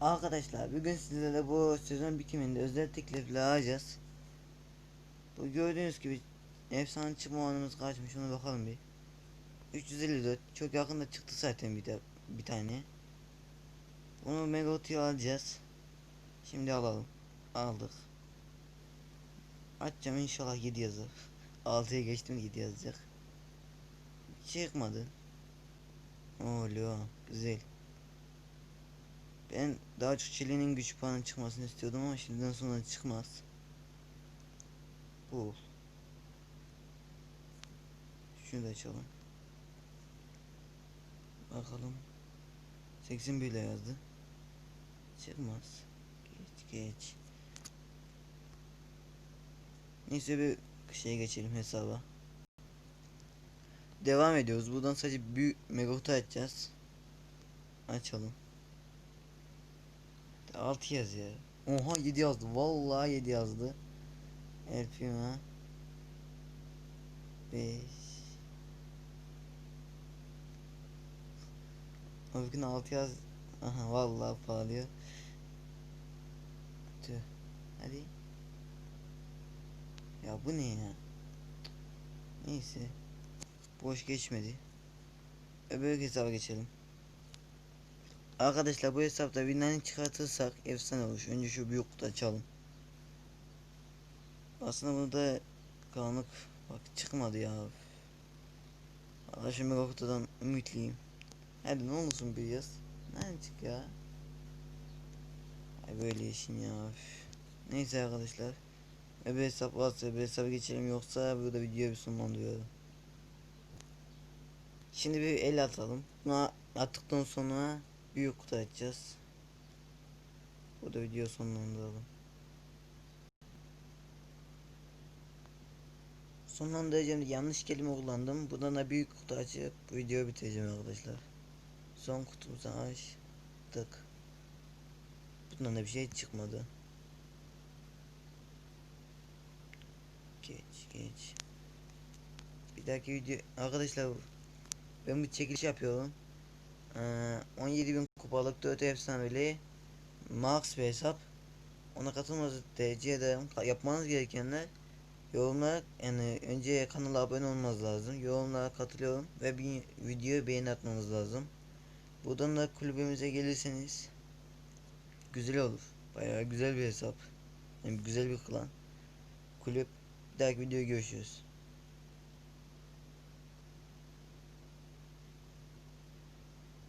Arkadaşlar bugün sizlerle bu sezon bitiminde özel teklifle alacağız. Bu gördüğünüz gibi efsane çıkma oranımız kaçmış ona bakalım bir. 354 çok yakında çıktı zaten bir de bir tane. Bunu Megoti'ye alacağız. Şimdi alalım. Aldık. Açacağım inşallah 7 yazar. 6'ya geçtim 7 yazacak. Çıkmadı. Oluyor. Güzel. Ben daha çok Çeli'nin güç puanı çıkmasını istiyordum ama şimdiden sonra çıkmaz. Bu. Şunu da açalım. Bakalım. 80 bile yazdı. Çıkmaz. Geç geç. Neyse bir şeye geçelim hesaba. Devam ediyoruz. Buradan sadece büyük megotu açacağız. Açalım. 6 yaz ya. Oha 7 yazdı. Vallahi 7 yazdı. Elfima 5 Bugün 6 yaz. Aha vallahi pahalıyor. Tüh. Hadi. Ya bu ne ya? Neyse. Boş geçmedi. Öbür hesaba geçelim. Arkadaşlar bu hesapta binlerini çıkartırsak efsane olur. Önce şu büyük kutu açalım. Aslında burada karanlık bak çıkmadı ya. Şu mega kutudan ümitliyim. Hadi ne olursun bir yaz. Nereden çık ya? Ay böyle işin ya. Neyse arkadaşlar. Öbür hesap varsa öbür hesaba geçelim yoksa burada videoyu bir sonlandırıyorum. Şimdi bir el atalım. Buna attıktan sonra büyük kutu açacağız. Burada video sonlandıralım. Sonlandıracağım yanlış kelime kullandım. Buradan da büyük kutu açıp videoyu bitireceğim arkadaşlar. Son kutumuzu açtık. Bundan da bir şey çıkmadı. Geç geç. Bir dahaki video arkadaşlar ben bir çekiliş yapıyorum. Ee, 17.000 kupalık 4 efsaneli Max bir hesap. Ona katılmanızı tercih ederim. Ka- Yapmanız gerekenler yorumlara yani önce kanala abone olmanız lazım. Yorumlara katılıyorum ve bir videoyu beğeni atmanız lazım. Buradan da kulübümüze gelirseniz güzel olur. Bayağı güzel bir hesap. Yani güzel bir klan. Kulüp. Bir dahaki videoda görüşürüz.